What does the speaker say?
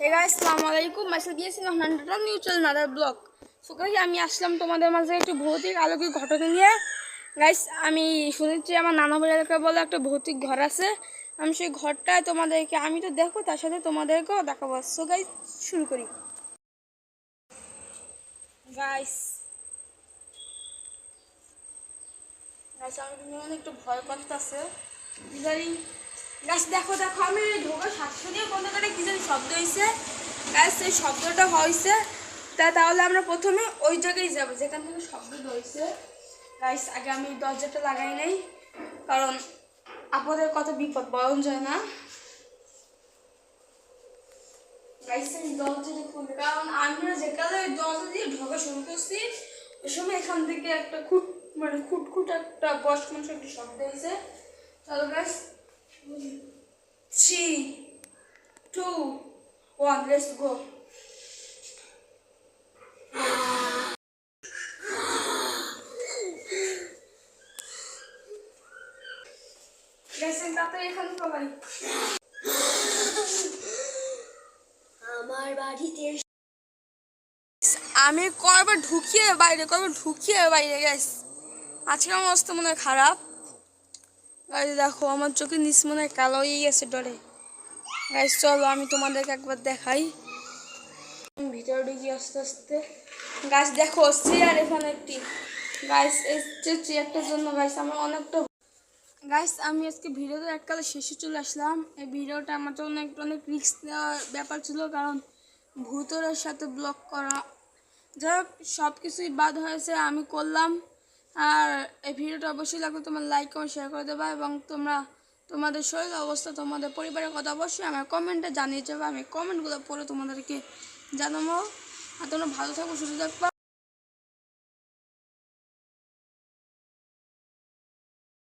Hey guys আসসালামু আলাইকুম message দিয়েছি নন্ডটা নিউট্রাল নাদার ব্লগ আমি আসলাম তোমাদের মাঝে একটু ভৌতিক আলোকিক ঘটনা নিয়ে। গাইস আমি শুনেছি আমার নানা বাড়ি এলাকায় বলে একটা ভৌতিক ঘর আছে। আমি সেই ঘরটায় তোমাদেরকে, আমি তো দেখো, তার সাথে তোমাদেরকেও দেখাবো। সো গাইস শুরু করি। গাইস আমি কিন্তু অনেক একটু ভয় ইদারিং গাছ দেখো দেখো, আমি ঢোকার সাথে সাথে বন্ধ করে কি জানি শব্দ হয়েছে গাছ সেই শব্দটা হয়েছে তা তাহলে আমরা প্রথমে ওই জায়গায় যাব, যেখান থেকে শব্দটা হয়েছে গাইস আগে আমি দরজাটা লাগাই নাই, কারণ আপদের কত বিপদ বরণ যায় না। আমি যেখানে ওই দরজা দিয়ে ঢোকা শুরু করছি, ওই এখান থেকে একটা খুট মানে খুটখুট একটা বস মানুষ একটা শব্দ হয়েছে চলো গাইস তাড়াতাড়ি এখানে সবাই আমার বাড়িতে আমি কয়বার ঢুকিয়ে বাইরে কয়বার ঢুকিয়ে বাইরে গেছ আজকে আমার অবস্থা মনে হয় খারাপ। গাইজ দেখো আমার চোখে নিচ মনে হয় কালো হয়ে গেছে ডরে। গাইজ চলো আমি তোমাদেরকে একবার দেখাই। ভিতরে ঢুকি আস্তে আস্তে। গাছ দেখো চেয়ার এখানে একটি। গাইস এসছে চেয়ারটার জন্য গাইস আমার অনেকটা গাইস আমি আজকে ভিডিওতে এককালে শেষে চলে আসলাম। এই ভিডিওটা আমার জন্য একটু অনেক নেওয়ার ব্যাপার ছিল, কারণ ভূতরের সাথে ব্লগ করা। যাই হোক সব কিছুই বাদ হয়েছে, আমি করলাম। আর এই ভিডিওটা অবশ্যই লাগবে তোমার লাইক কমেন্ট শেয়ার করে দেবা এবং তোমরা তোমাদের শরীর অবস্থা, তোমাদের পরিবারের কথা অবশ্যই আমার কমেন্টে জানিয়ে যাবে। আমি কমেন্টগুলো পড়ে তোমাদেরকে জানাব। আর তোমরা ভালো থাকো, সুস্থ থাকবা